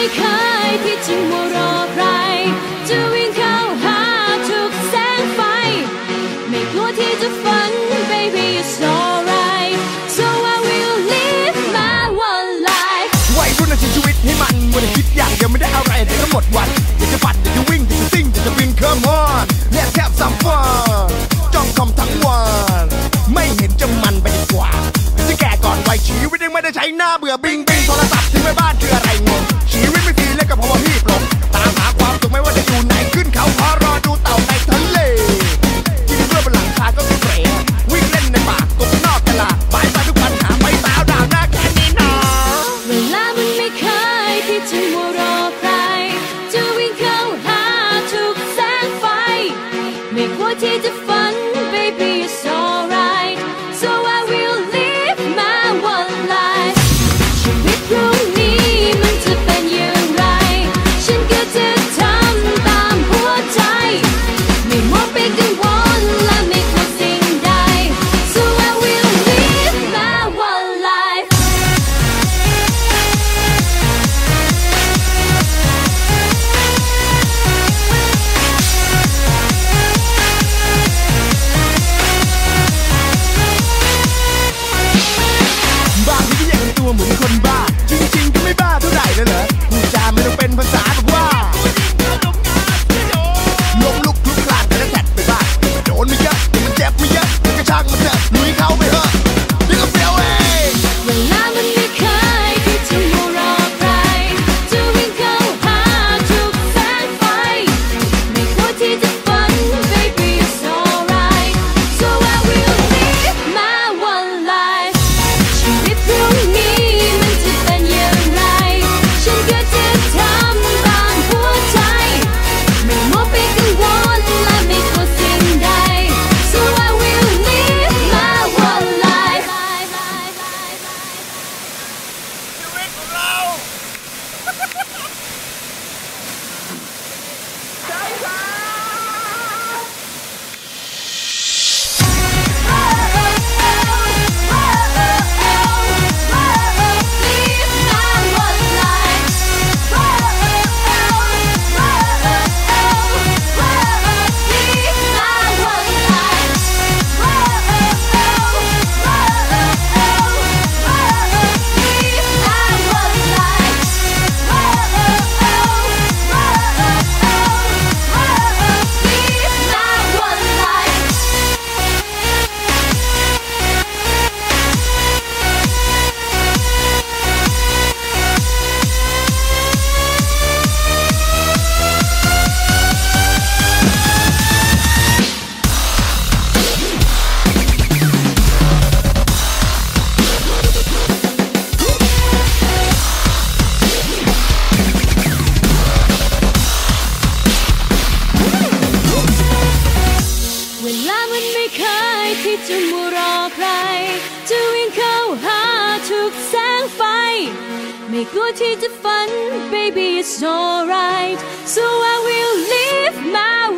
ไม่เคยที่จริงว่ารอใคร จะวิ่งเข้าหาทุกแสงไฟ ไม่กลัวที่จะฝัน baby it's alright so I will live my one life วัยรุ่นในชีวิตให้มันวันคิดอย่างเดียวไม่ได้อะไรแต่ก็หมดวันอยากจะปัดอยากจะวิ่งอยากจะซิ่งอยากจะบิน come on let's have some fun จ้องคอมทั้งวันไม่เห็นจะมันไปดีกว่าจะแก่ก่อนวัยชีวิตยังไม่ได้ใช้หน้าเบื่อบิง wanted to จะวิ่งเข้าหาทุกแสงไฟ ไม่กลัวที่จะฝัน baby it's alright. So I will live my